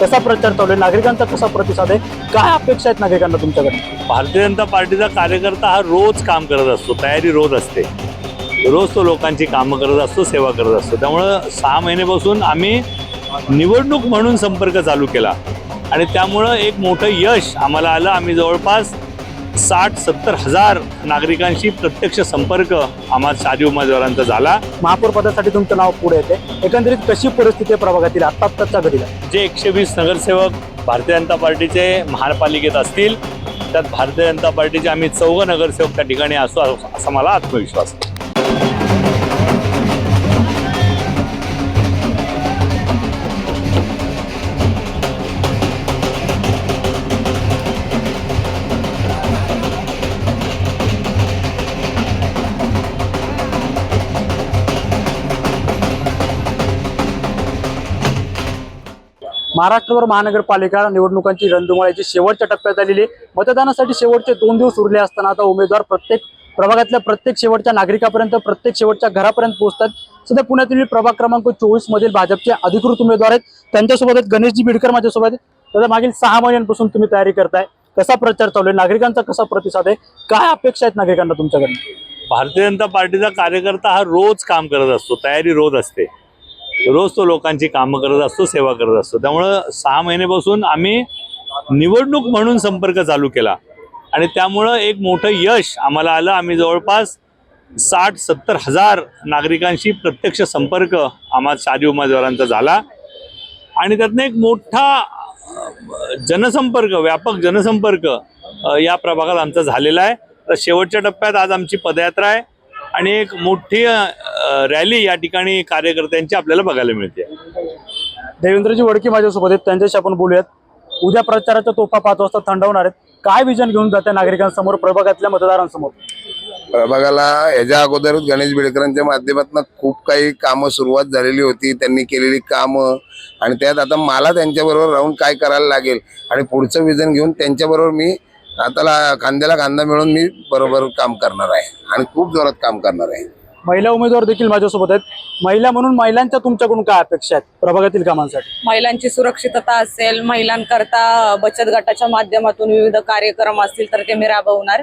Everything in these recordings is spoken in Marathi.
कसा प्रचार चालू आहे? नागरिकांचा कसा प्रतिसाद आहे? काय अपेक्षा आहेत नागरिकांना तुमच्याकडे? भारतीय जनता पार्टीचा कार्यकर्ता हा रोज काम करत असतो तयारी रोज असते. रोज तो लोकांची कामं करत असतो सेवा करत असतो. त्यामुळं सहा महिनेपासून आम्ही निवडणूक म्हणून संपर्क चालू केला. आणि त्यामुळं एक मोठं यश आम्हाला आलं. आम्ही जवळपास साठ सत्तर हजार नागरिकांशी प्रत्यक्ष संपर्क आम्हाला साधी उमेदवारांचा झाला. महापौर पदासाठी तुमचं नाव पुढे येते. एकंदरीत कशी परिस्थिती आहे प्रभागातील आत्ता आत्ताच्या घडीला? जे एकशे वीस नगरसेवक भारतीय जनता पार्टीचे महापालिकेत असतील त्यात भारतीय जनता पार्टीचे आम्ही चौघ नगरसेवक त्या ठिकाणी असू असा मला आत्मविश्वास आहे. महाराष्ट्रभर महानगरपालिका निवडणुकांची रणधुमाळ्याची शेवटच्या टप्प्यात आलेली आहे. मतदानासाठी शेवटचे दोन दिवस उरले असताना आता उमेदवार प्रत्येक प्रभागातल्या प्रत्येक शेवटच्या नागरिकापर्यंत प्रत्येक शेवटच्या घरापर्यंत पोहोचतात. सध्या पुण्यातील प्रभाग क्रमांक चोवीस मधील भाजपचे अधिकृत उमेदवार आहेत. त्यांच्यासोबत आहेत गणेशजी बिडकर माझ्यासोबत आहेत. मागील सहा महिन्यांपासून तुम्ही तयारी करताय. कसा प्रचार चालू आहे? नागरिकांचा कसा प्रतिसाद आहे? काय अपेक्षा आहेत नागरिकांना तुमच्याकडे भारतीय जनता पार्टीचा कार्यकर्ता हा रोज काम करत असतो. तयारी रोज असते. रोज तो लोकांची कामं करत असतो सेवा करत असतो. त्यामुळं सहा महिन्यापासून आम्ही निवडणूक म्हणून संपर्क चालू केला. आणि त्यामुळं एक मोठं यश आम्हाला आलं. आम्ही जवळपास साठ सत्तर हजार नागरिकांशी प्रत्यक्ष संपर्क आम्हाला साधी उमेदवारांचा झाला. आणि त्यातनं एक मोठा जनसंपर्क व्यापक जनसंपर्क या प्रभागात आमचा झालेला आहे. तर शेवटच्या टप्प्यात आज आमची पदयात्रा आहे. आणि एक मोठी रॅली या ठिकाणी कार्यकर्त्यांची आपल्याला बघायला मिळते. देवेंद्रजी वडके माझ्यासोबत आहेत. त्यांच्याशी आपण बोलूयात. उद्या प्रचाराच्या तोफा पाच वाजता थंडवणार आहेत. काय विजन घेऊन जाते नागरिकांसमोर प्रभागातल्या मतदारांसमोर? प्रभागाला याच्या अगोदरच गणेश बिडकरांच्या माध्यमातून खूप काही कामं सुरुवात झालेली होती. त्यांनी केलेली कामं. आणि त्यात आता मला त्यांच्याबरोबर राहून काय करायला लागेल आणि पुढचं विजन घेऊन त्यांच्याबरोबर मी आता खांद्याला खांदा मिळून मी बरोबर काम करणार आहे आणि खूप जोरात काम करणार आहे. महिला उमेदवार देखील माझ्यासोबत आहेत. महिला म्हणून महिलांच्या तुमच्याकडून काय अपेक्षा आहेत प्रभागातील कामांसाठी? महिलांची सुरक्षितता असेल महिलांकरता बचत गटाच्या माध्यमातून विविध कार्यक्रम असतील तर ते मी राबवणार.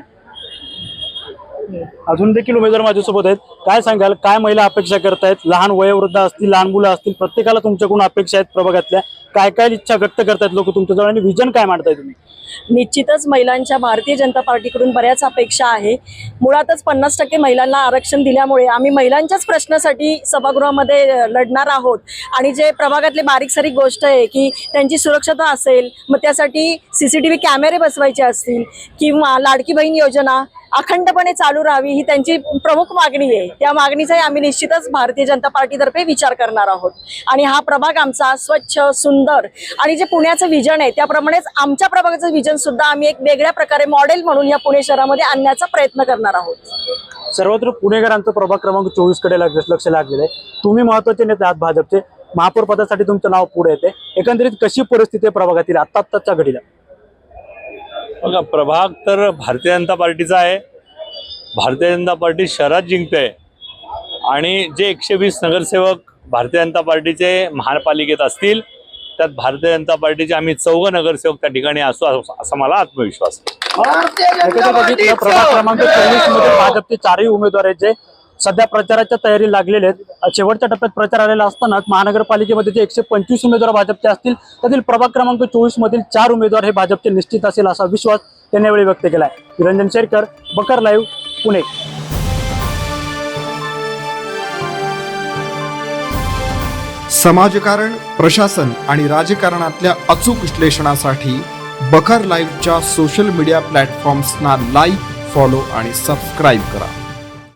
अजून देखील उमेदवार माझ्यासोबत आहेत. काय सांगाल? काय महिला अपेक्षा करतायत? लहान वयोवृद्ध असतील लहान मुलं असतील प्रत्येकाला तुमच्याकडून अपेक्षा आहेत प्रभागातल्या. काय काय इच्छा व्यक्त करतायत लोक तुमच्याजवळ आणि विजन काय मांडताय तुम्ही? निश्चितच महिलांच्या भारतीय जनता पार्टीकडून बऱ्याच अपेक्षा आहे. मुळातच पन्नास टक्के महिलांना आरक्षण दिल्यामुळे आम्ही महिलांच्याच प्रश्नासाठी सभागृहामध्ये लढणार आहोत. आणि जे प्रभागातले बारीक सारीक गोष्ट आहे की त्यांची सुरक्षता असेल मग त्यासाठी सी सी टी व्ही कॅमेरे बसवायचे असतील किंवा लाडकी बहीण योजना अखंडपणे चालू राहावी ही त्यांची प्रमुख मागणी आहे. त्या मागणीचाही आम्ही निश्चितच भारतीय जनता पार्टीतर्फे विचार करणार आहोत. आणि हा प्रभाग आमचा स्वच्छ सुंदर आणि जे पुण्याचं विजन आहे त्याप्रमाणेच आमच्या प्रभागाचं विजन सुद्धा आम्ही एक वेगळ्या प्रकारे मॉडेल म्हणून या पुणे शहरामध्ये आणण्याचा प्रयत्न करणार आहोत. सर्वत्र पुणेकरांचा प्रभाग क्रमांक चोवीसकडे लक्ष लक्ष लागलेलं आहे. तुम्ही महत्त्वाचे नेते आहात भाजपचे. महापौर पदासाठी तुमचं नाव पुढे येते. एकंदरीत कशी परिस्थिती आहे प्रभागातील आत्ता आत्ताच्या घडीला? बघा प्रभाग तर भारतीय जनता पार्टीचा आहे. भारतीय जनता पार्टी शहरात जिंकते आणि जे एकशे वीस नगरसेवक भारतीय जनता पार्टीचे महापालिकेत असतील त्यात भारतीय जनता पार्टीचे आम्ही चौघ नगरसेवक त्या ठिकाणी असू असा मला आत्मविश्वास आहे. प्रभाग क्रमांक चोवीसमध्ये भाजपचे चारही उमेदवार आहेत जे सध्या प्रचाराच्या तयारी लागलेले आहेत. शेवटच्या टप्प्यात प्रचार आलेला असतानाच महानगरपालिकेमध्ये जे एकशे पंचवीस उमेदवार भाजपचे असतील त्यातील प्रभाग क्रमांक चोवीस मधील चार उमेदवार हे भाजपचे निश्चित असेल असा विश्वास त्यांनी यावेळी व्यक्त केला आहे निरंजन शेरकर बकर लाईव्ह पुणे. समाजकारण प्रशासन आणि राजकारणातल्या अचूक विश्लेषणासाठी बकर लाईव्हच्या सोशल मीडिया प्लॅटफॉर्म्सना लाईक फॉलो आणि सबस्क्राईब करा.